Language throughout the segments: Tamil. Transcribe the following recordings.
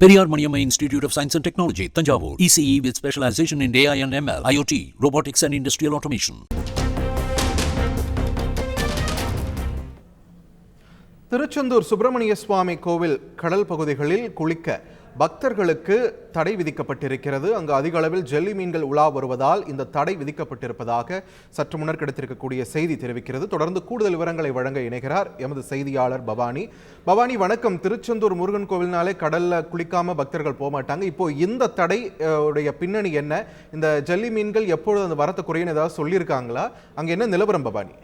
Periyar Maniam institute of science and technology Thanjavur ECE with specialization in AI and ML IoT robotics and industrial automation Tiruchendur Subramaniya Swamy கோவில் கடல் பகுதிகளில் குளிக்க பக்தர்களுக்கு தடை விதிக்கப்பட்டிருக்கிறது. அங்கு அதிக அளவில் ஜெல்லி மீன்கள் உலா வருவதால் இந்த தடை விதிக்கப்பட்டிருப்பதாக சற்று முன்னர் கிடைத்திருக்கக்கூடிய செய்தி தெரிவிக்கிறது. தொடர்ந்து கூடுதல் விவரங்களை வழங்க இணைகிறார் எமது செய்தியாளர் பவானி. பவானி வணக்கம். திருச்செந்தூர் முருகன் கோவில்னாலே கடல்ல குளிக்காம பக்தர்கள் போக மாட்டாங்க இப்போ இந்த தடை உடைய பின்னணி என்ன? இந்த ஜெல்லி மீன்கள் எப்பொழுது அந்த வரத்து குறையன்னு ஏதாவது சொல்லியிருக்காங்களா? அங்க என்ன நிலவரம் பவானி?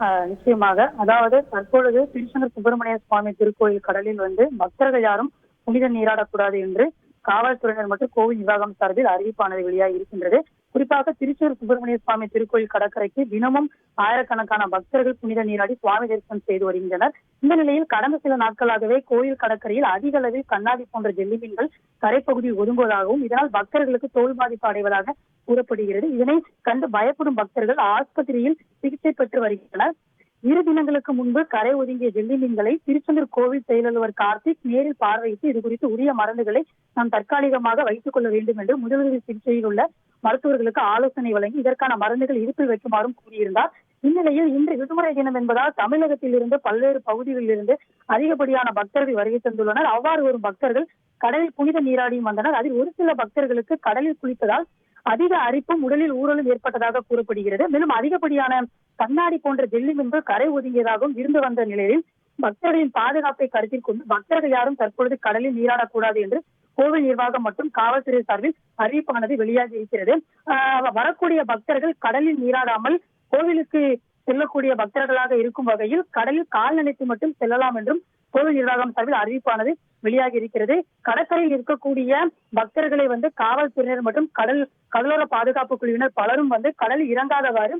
ஆஹ் நிச்சயமாக. அதாவது தற்பொழுது திருச்செந்தூர் சுப்பிரமணிய சுவாமி திருக்கோயில் கடலில் வந்து பக்தர்கள் யாரும் புனித நீராடக்கூடாது என்று காவல்துறையினர் மற்றும் கோவில் நிர்வாகம் சார்பில் அறிவிப்பானது வெளியாக இருக்கின்றது. குறிப்பாக திருச்சூர் சுப்பிரமணிய சுவாமி திருக்கோயில் கடற்கரைக்கு தினமும் ஆயிரக்கணக்கான பக்தர்கள் புனித நீராடி சுவாமி தரிசனம் செய்து வருகின்றனர். இந்த நிலையில் கடந்த சில நாட்களாகவே கோயில் கடற்கரையில் அதிக அளவில் கண்ணாடி போன்ற ஜெல்லி மீன்கள் கரைப்பகுதியில் ஒதுங்குவதாகவும் இதனால் பக்தர்களுக்கு தோல் பாதிப்பு அடைவதாக கூறப்படுகிறது. இதனை கண்டு பயப்படும் பக்தர்கள் ஆஸ்பத்திரியில் சிகிச்சை பெற்று வருகின்றனர். இரு தினங்களுக்கு முன்பு கரை ஒதுங்கிய ஜெல்லி மீன்களை திருச்செந்தூர் கோவில் செயலலுவர் கார்த்திக் நேரில் பார்வையிட்டு இது குறித்து உரிய மருந்துகளை நாம் தற்காலிகமாக வைத்துக் கொள்ள வேண்டும் என்று முதலுதவி சிகிச்சையில் உள்ள மருத்துவர்களுக்கு ஆலோசனை வழங்கி இதற்கான மருந்துகள் இருப்பில் வைக்குமாறும் கூறியிருந்தார். இந்நிலையில் இன்று விடுமுறை தினம் என்பதால் தமிழகத்தில் இருந்து பல்வேறு பகுதிகளில் இருந்து அதிகப்படியான பக்தர்கள் வருகை தந்துள்ளனர். அவ்வாறு வரும் பக்தர்கள் கடலில் புனித நீராடியும் வந்தனர். அதில் ஒரு சில பக்தர்களுக்கு கடலில் குளித்ததால் அதிக அரிப்பும் உடலில் ஊறலும் ஏற்பட்டதாக கூறப்படுகிறது. மேலும் அதிகப்படியான கண்ணாடி போன்ற ஜெல்லி மீன்கள் கரை ஒதுங்கியதாகவும் இருந்து வந்த நிலையில் பக்தர்களின் பாதுகாப்பை கருத்தில் கொண்டு பக்தர்கள் யாரும் தற்பொழுது கடலில் நீராடக்கூடாது என்று கோவில் நிர்வாகம் மற்றும் காவல்துறை சார்பில் அறிவிப்பானது வெளியாகி இருக்கிறது. ஆஹ் வரக்கூடிய பக்தர்கள் கடலில் நீராடாமல் கோவிலுக்கு செல்லக்கூடிய பக்தர்களாக இருக்கும் வகையில் கடலில் கால் நினைத்து மட்டும் செல்லலாம் என்றும் கோவில் நிர்வாகம் சார்பில் அறிவிப்பானது வெளியாகி இருக்கிறது கடற்கரையில் இருக்கக்கூடிய பக்தர்களை வந்து காவல்துறையினர் மற்றும் கடல் கடலோர பாதுகாப்பு குழுவினர் பலரும் வந்து கடலில் இறங்காதவாறு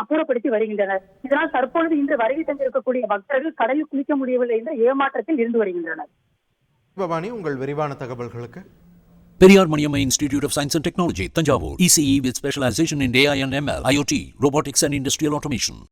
அப்புறப்படுத்தி வருகின்றனர் இதனால் தற்பொழுது இன்று வருகை தந்திருக்கக்கூடிய பக்தர்கள் கடலில் குளிக்க முடியவில்லை என்ற ஏமாற்றத்தில் இருந்து வருகின்றனர் பவானி உங்கள் விரிவான தகவல்களுக்கு Periyar Maniamma Institute of Science and Technology, Tanjavur. ECE with specialization in AI and ML, IoT, robotics and industrial automation.